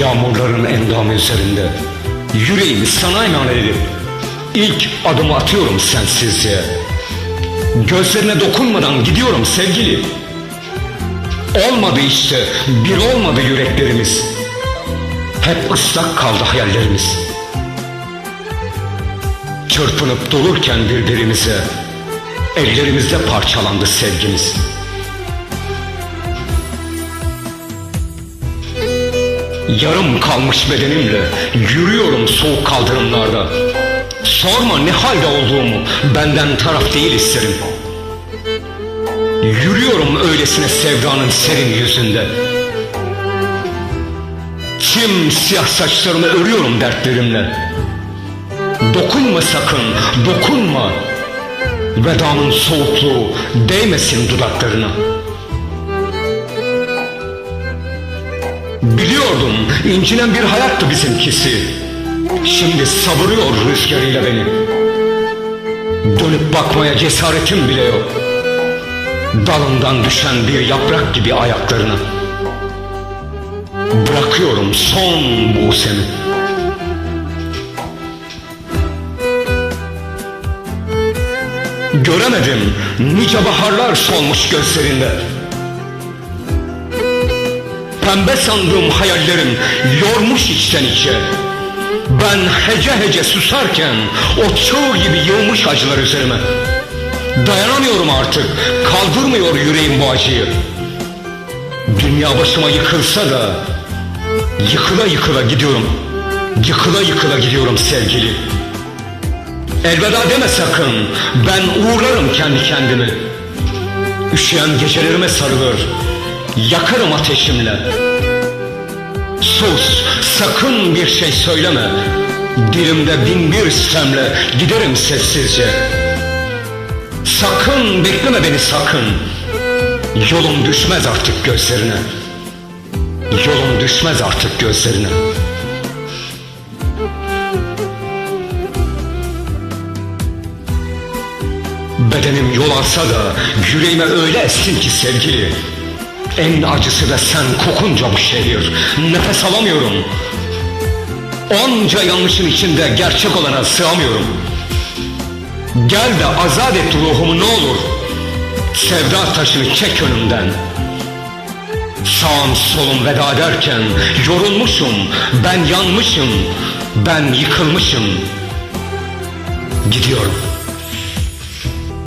Yağmurların endamı üzerinde Yüreğimi sana emanet edip İlk adımı atıyorum sensizce Gözlerine dokunmadan gidiyorum sevgili Olmadı işte bir olmadı yüreklerimiz Hep ıslak kaldı hayallerimiz Çırpınıp dururken birbirimize Ellerimizde parçalandı sevgimiz Yarım kalmış bedenimle yürüyorum soğuk kaldırımlarda. Sorma ne halde olduğumu benden taraf değil isterim. Yürüyorum öylesine sevdanın serin yüzünde. Kim siyah saçlarımı örüyorum dertlerimle. Dokunma sakın, dokunma. Vedamın soğukluğu değmesin dudaklarına. Biliyordum incinen bir hayattı bizimkisi. Şimdi savuruyor rüzgarıyla beni. Dönüp bakmaya cesaretim bile yok. Dalından düşen bir yaprak gibi ayaklarına. Bırakıyorum son buğsemi. Göremedim nice baharlar solmuş gözlerinde. Pembe sandığım hayallerim yormuş içten içe. Ben hece hece susarken o çığ gibi yığmış acılar üzerime. Dayanamıyorum artık, kaldırmıyor yüreğim bu acıyı. Dünya başıma yıkılsa da yıkıla yıkıla gidiyorum. Yıkıla yıkıla gidiyorum sevgili. Elveda deme sakın, ben uğurlarım kendi kendimi. Üşüyen gecelerime sarılır, yakarım ateşimle. Sus, sakın bir şey söyleme. Dilimde bin bir sistemle giderim sessizce. Sakın bekleme beni sakın. Yolum düşmez artık gözlerine. Yolum düşmez artık gözlerine. Bedenim yol alsa da yüreğime öyle essin ki sevgili. En acısı da sen kokunca bu şehir. Nefes alamıyorum. Onca yanlışın içinde gerçek olana sığamıyorum. Gel de azat et ruhumu ne olur. Sevda taşını çek önümden. Sağım solum veda derken yorulmuşum, ben yanmışım, ben yıkılmışım. Gidiyorum.